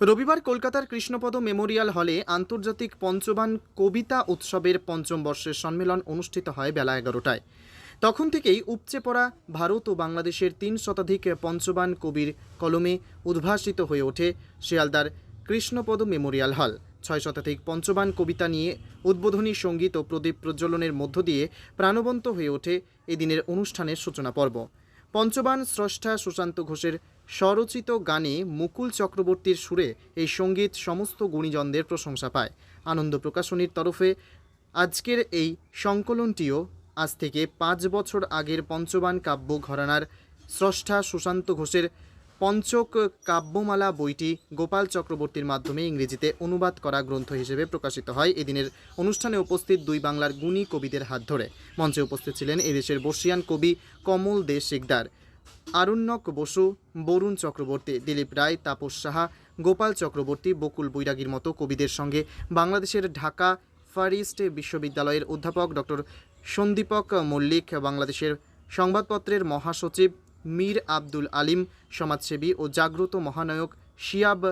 রবিবার কলকাতার কৃষ্ণপদ মেমোরিয়াল হলে আন্তর্জাতিক পঞ্চবান কবিতা উৎসবের পঞ্চম বর্ষের সম্মেলন অনুষ্ঠিত হয় বেলা এগারোটায়। তখন থেকেই উপচে পড়া ভারত ও বাংলাদেশের তিন শতাধিক পঞ্চবান কবির কলমে উদ্ভাসিত হয়ে ওঠে শিয়ালদার কৃষ্ণপদ মেমোরিয়াল হল। ছয় শতাধিক পঞ্চবান কবিতা নিয়ে উদ্বোধনী সংগীত ও প্রদীপ প্রজ্বলনের মধ্য দিয়ে প্রাণবন্ত হয়ে ওঠে এদিনের অনুষ্ঠানের সূচনা পর্ব। পঞ্চবান স্রষ্টা সুশান্ত ঘোষের স্বরচিত গানে মুকুল চক্রবর্তীর সুরে এই সংগীত সমস্ত গুণীজনদের প্রশংসা পায়। আনন্দ প্রকাশনীর তরফে আজকের এই সংকলনটিও আজ থেকে পাঁচ বছর আগের পঞ্চবান কাব্য ঘরানার স্রষ্টা সুশান্ত ঘোষের পঞ্চক কাব্যমালা বইটি গোপাল চক্রবর্তীর মাধ্যমে ইংরেজিতে অনুবাদ করা গ্রন্থ হিসেবে প্রকাশিত হয়। এদিনের অনুষ্ঠানে উপস্থিত দুই বাংলার গুণী কবিদের হাত ধরে। মঞ্চে উপস্থিত ছিলেন এদেশের বর্ষিয়ান কবি কমল দে শিকদার। আরণ্যক বসু, বরুণ চক্রবর্তী, দিলীপ রায়, তাপস সাহা, গোপাল চক্রবর্তী, বকুল বৈরাগীর মতো কবিদের সঙ্গে বাংলাদেশের ঢাকা ফারিস্ট বিশ্ববিদ্যালয়ের অধ্যাপক ডক্টর সন্দীপক মল্লিক, বাংলাদেশের সংবাদপত্রের মহাসচিব মীর আব্দুল আলিম, সমাজসেবী ও জাগ্রত মহানায়ক শিয়াব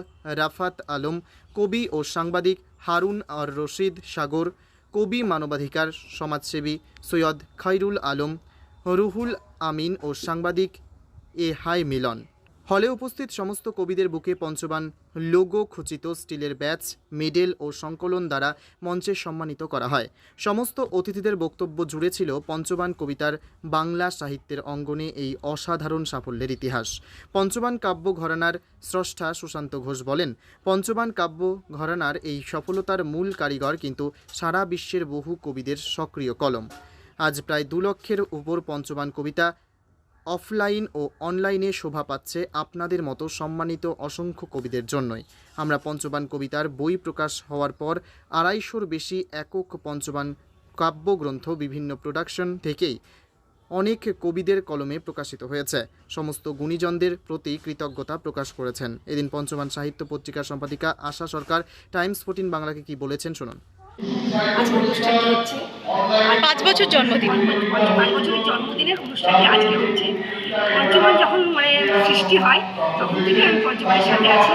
রাফাত আলম, কবি ও সাংবাদিক হারুন আর রশিদ সাগর, কবি মানবাধিকার, সমাজসেবী সৈয়দ খাইরুল আলম, রুহুল আমিন ও সাংবাদিক এ হাই মিলন। হলে উপস্থিত সমস্ত কবিদের বুকে পঞ্চবান লোগো খচিত স্টিলের ব্যাচ, মেডেল ও সংকলন দ্বারা মঞ্চে সম্মানিত করা হয়। সমস্ত অতিথিদের বক্তব্য জুড়ে ছিল পঞ্চবান কবিতার বাংলা সাহিত্যের অঙ্গনে এই অসাধারণ সাফল্যের ইতিহাস। পঞ্চবান কাব্য ঘরানার স্রষ্টা সুশান্ত ঘোষ বলেন, পঞ্চবান কাব্য ঘরানার এই সফলতার মূল কারিগর কিন্তু সারা বিশ্বের বহু কবিদের সক্রিয় কলম। আজ প্রায় দু লক্ষের উপর পঞ্চবান কবিতা অফলাইন ও অনলাইনে শোভা পাচ্ছে আপনাদের মতো সম্মানিত অসংখ্য কবিদের জন্যই। আমরা পঞ্চবান কবিতার বই প্রকাশ হওয়ার পর আড়াইশোর বেশি একক পঞ্চবান কাব্যগ্রন্থ বিভিন্ন প্রোডাকশন থেকেই অনেক কবিদের কলমে প্রকাশিত হয়েছে। সমস্ত গুণীজনদের প্রতি কৃতজ্ঞতা প্রকাশ করেছেন। এদিন পঞ্চবান সাহিত্য পত্রিকার সম্পাদিকা আশা সরকার, টাইমস ফোর্টিন বাংলাকে কি বলেছেন শুনুন। আজকে অনুষ্ঠানটি হচ্ছে আর পাঁচ বছর জন্মদিন। পাঁচ বছরের জন্মদিনের অনুষ্ঠানটি আজকে হচ্ছে। পঞ্চমান যখন মানে সৃষ্টি হয়, তখন থেকে আমি পঞ্চমানের সাথে আছি।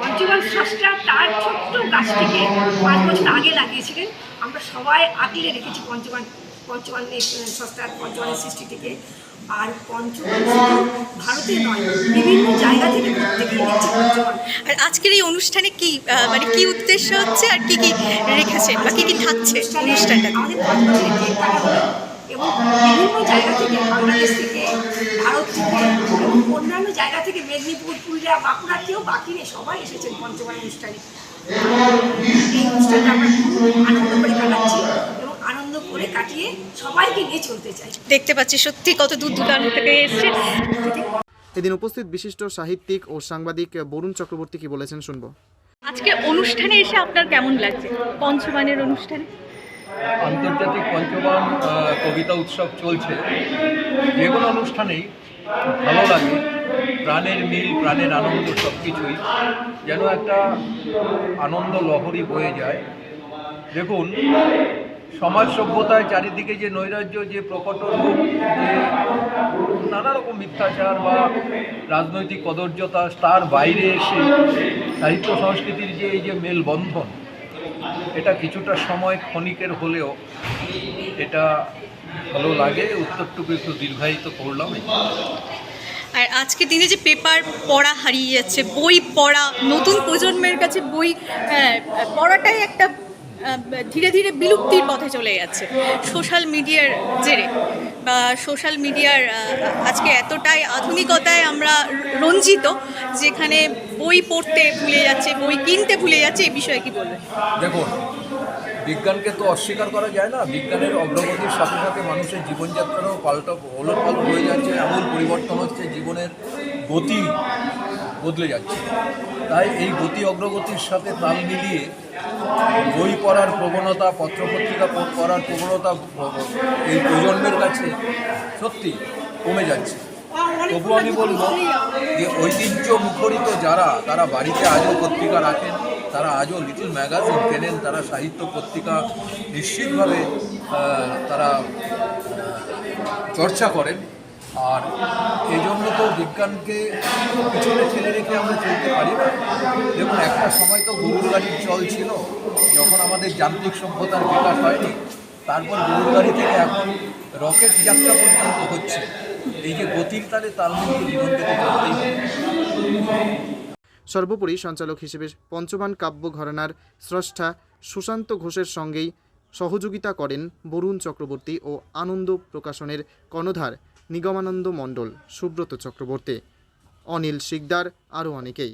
পঞ্চমান স্রষ্টা তার ছোট্ট গাছটিকে পাঁচ বছর আগে লাগিয়েছিলেন। আমরা সবাই আগলে রেখেছি পঞ্চমান পঞ্চমানের স্রষ্টার পঞ্চমানের সৃষ্টি থেকে আর পঞ্চমান ভারতে নয় বিভিন্ন জায়গা থেকে প্রত্যেকেই পঞ্চমান আর আজকের এই অনুষ্ঠানে কি মানে কি উদ্দেশ্য হচ্ছে আর কি কি রেখেছেন বা কি কি থাকছে অনুষ্ঠানটা? আমাদের পাঁচ কেক কাটা হলো এবং বিভিন্ন জায়গা থেকে বাংলাদেশ থেকে ভারত থেকে এবং অন্যান্য জায়গা থেকে মেদিনীপুর পুরুলিয়া বাঁকুড়ার কেউ বাকি নেই সবাই এসেছেন পঞ্চমান অনুষ্ঠানে। এই অনুষ্ঠানটা আমরা খুব আনন্দ করে কাটাচ্ছি। আনন্দ করে কাটিয়ে সবাইকে নিয়ে চলতে চাই। দেখতে পাচ্ছি সত্যি কত দূর দূরান্ত থেকে এসছে। এদিন উপস্থিত বিশিষ্ট সাহিত্যিক ও সাংবাদিক বরুণ চক্রবর্তী কি বলেছেন শুনব। আজকে অনুষ্ঠানে এসে আপনার কেমন লাগছে? পঞ্চমানের অনুষ্ঠানে? আন্তর্জাতিক পঞ্চবান আহ, কবিতা উৎসব চলছে। যে কোনো অনুষ্ঠানেই ভালো লাগে প্রাণের মিল প্রাণের আনন্দ সব কিছুই যেন একটা আনন্দ লহরী বয়ে যায়। দেখুন সমাজ সভ্যতায় চারিদিকে যে নৈরাজ্য যে প্রকটন যে নানা রকম মিথ্যাচার বা রাজনৈতিক কদর্যতা তার বাইরে এসে সাহিত্য সংস্কৃতির যে এই যে মেলবন্ধন এটা কিছুটা সময় ক্ষণিকের হলেও এটা ভালো লাগে। উত্তরটুকু একটু দীর্ঘায়িত করলাম। আর আজকের দিনে যে পেপার পড়া হারিয়ে যাচ্ছে বই পড়া নতুন প্রজন্মের কাছে বই হ্যাঁ, পড়াটাই একটা ধীরে ধীরে বিলুপ্তির পথে চলে যাচ্ছে। সোশ্যাল মিডিয়ার জেরে বা সোশ্যাল মিডিয়ার আজকে এতটাই আধুনিকতায় আমরা রঞ্জিত যেখানে বই পড়তে ভুলে যাচ্ছে, বই কিনতে ভুলে যাচ্ছে, এই বিষয়ে কি বলবেন? দেখুন, বিজ্ঞানকে তো অস্বীকার করা যায় না। বিজ্ঞানের অগ্রগতির সাথে সাথে মানুষের জীবনযাত্রারও পাল্টা ওলট পালট হয়ে যাচ্ছে। এমন পরিবর্তন হচ্ছে, জীবনের গতি বদলে যাচ্ছে। তাই এই গতি অগ্রগতির সাথে তাল মিলিয়ে বই পড়ার প্রবণতা, পত্রপত্রিকা পড়ার প্রবণতা এই প্রজন্মের কাছে সত্যি কমে যাচ্ছে। তবু আমি বলব যে ঐতিহ্য মুখরিত যারা, তারা বাড়িতে আজও পত্রিকা রাখেন, তারা আজও লিটল ম্যাগাজিন কেনেন, তারা সাহিত্য পত্রিকা নিশ্চিতভাবে তারা চর্চা করেন। আর এই জন্য তো বিজ্ঞানকে পিছনে ঠেলে রেখে আমরা চলতে পারি না। দেখুন, একটা সময় তো গরুর গাড়ির চল ছিল, যখন আমাদের যান্ত্রিক সভ্যতার বিকাশ হয়নি, তারপর গরুর গাড়ি থেকে এখন রকেট যাত্রা পর্যন্ত হচ্ছে। এই যে গতির তালে তাল মিলিয়ে সর্বোপরি সঞ্চালক হিসেবে পঞ্চবান কাব্য ঘরানার স্রষ্টা সুশান্ত ঘোষের সঙ্গেই সহযোগিতা করেন বরুণ চক্রবর্তী ও আনন্দ প্রকাশনের কর্ণধার নিগমানন্দ মণ্ডল, সুব্রত চক্রবর্তী, অনিল শিকদার, আরও অনেকেই।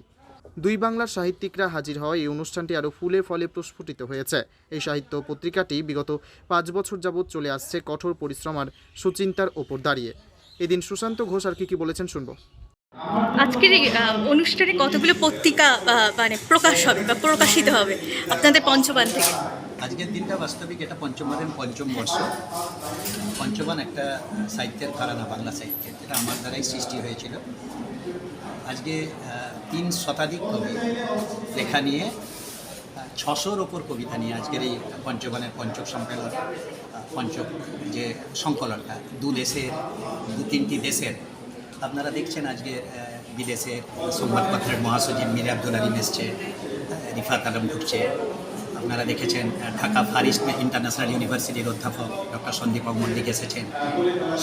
দুই বাংলার সাহিত্যিকরা হাজির হওয়া এই অনুষ্ঠানটি আরও ফুলে ফলে প্রস্ফুটিত হয়েছে। এই সাহিত্য পত্রিকাটি বিগত পাঁচ বছর যাবৎ চলে আসছে কঠোর পরিশ্রম আর সুচিন্তার ওপর দাঁড়িয়ে। এদিন সুশান্ত ঘোষ আর কি কি বলেছেন শুনব। আজকের অনুষ্ঠানে কতগুলো পত্রিকা মানে প্রকাশ হবে বা প্রকাশিত হবে আপনাদের পঞ্চবান থেকে? আজকের দিনটা বাস্তবিক, এটা পঞ্চমানের পঞ্চম বর্ষ। পঞ্চমান একটা সাহিত্যের ঘরানা বাংলা সাহিত্যের, যেটা আমার দ্বারাই সৃষ্টি হয়েছিল। আজকে তিন শতাধিক কবি লেখা নিয়ে ছশোর ওপর কবিতা নিয়ে আজকের এই পঞ্চগণের পঞ্চক সম্মেলন পঞ্চক যে সংকলনটা, দু দেশের, দু তিনটি দেশের। আপনারা দেখছেন আজকে বিদেশে সংবাদপত্রের মহাসচিব মীর আব্দুল আলিম এসছে রিফাত আলম ঢুকছে। আপনারা দেখেছেন ঢাকা ফার ইস্ট ইন্টারন্যাশনাল ইউনিভার্সিটির অধ্যাপক ডক্টর সন্দীপ মল্লিক এসেছেন।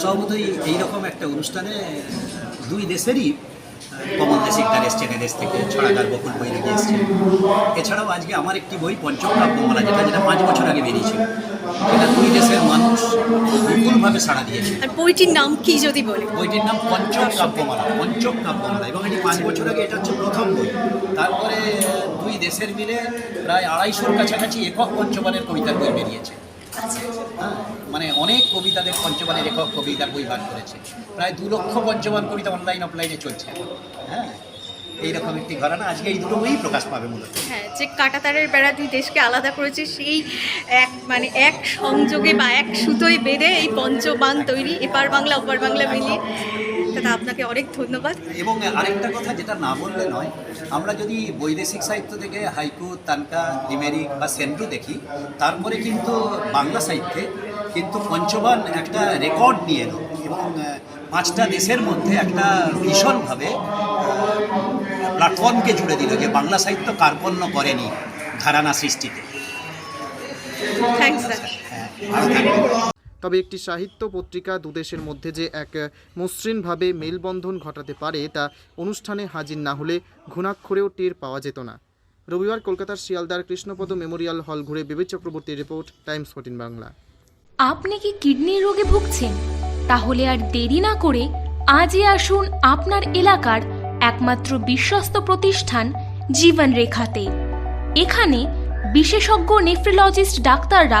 সর্বতই এইরকম একটা অনুষ্ঠানে দুই দেশেরই কমলদা সিকদার এসছেন এদেশ থেকে ছড়াগার বকুল বই রেখে এসছেন। এছাড়াও আজকে আমার একটি বই পঞ্চকাব্যমালা যেটা যেটা পাঁচ বছর আগে বেরিয়েছিল সেটা দুই দেশের মানুষ বিপুলভাবে সাড়া দিয়েছে। আর বইটির নাম কি যদি বলে বইটির নাম পঞ্চম কাব্যমালা পঞ্চম কাব্যমালা এবং এটি পাঁচ বছর আগে এটা হচ্ছে প্রথম বই। তারপরে দুই দেশের মিলে প্রায় আড়াইশোর কাছাকাছি একক পঞ্চমানের কবিতার বই বেরিয়েছে। হ্যাঁ, মানে অনেক কবিতাদের পঞ্চবানের একক কবিতার বই বার করেছে। প্রায় দু লক্ষ পঞ্চমান কবিতা অনলাইন অফলাইনে চলছে। হ্যাঁ এইরকম একটি ঘরানা। আজকে এই দুটো বই প্রকাশ পাবে মূলত। হ্যাঁ যে কাটাতারের বেড়া দুই দেশকে আলাদা করেছে সেই এক মানে এক সংযোগে বা এক সুতোয় বেঁধে এই পঞ্চবান তৈরি এপার বাংলা ওপার বাংলা মিলিয়ে। দাদা আপনাকে অনেক ধন্যবাদ। এবং আরেকটা কথা যেটা না বললে নয় আমরা যদি বৈদেশিক সাহিত্য থেকে হাইকু তানকা লিমেরিক বা সেন্টু দেখি তারপরে কিন্তু বাংলা সাহিত্যে কিন্তু পঞ্চবান একটা রেকর্ড নিয়ে এলো এবং পাঁচটা দেশের মধ্যে একটা ভীষণভাবে প্ল্যাটফর্মকে জুড়ে দিল যে বাংলা সাহিত্য কার্পণ্য করেনি ধারানা সৃষ্টিতে। Thanks sir. তবে একটি সাহিত্য পত্রিকা দুদেশের মধ্যে যে এক মসৃণভাবে মেলবন্ধন ঘটাতে পারে তা অনুষ্ঠানে হাজির না হলে ঘুণাক্ষরেও টের পাওয়া যেত না। রবিবার কলকাতার শিয়ালদার কৃষ্ণপদ মেমোরিয়াল হল ঘুরে বিবেক চক্রবর্তীর রিপোর্ট, টাইমস ফোর্টিন বাংলা। আপনি কি কিডনির রোগে ভুগছেন? তাহলে আর দেরি না করে আজই আসুন আপনার এলাকার একমাত্র বিশ্বস্ত প্রতিষ্ঠান জীবন রেখাতে এখানে বিশেষজ্ঞ নেফ্রোলজিস্ট ডাক্তাররা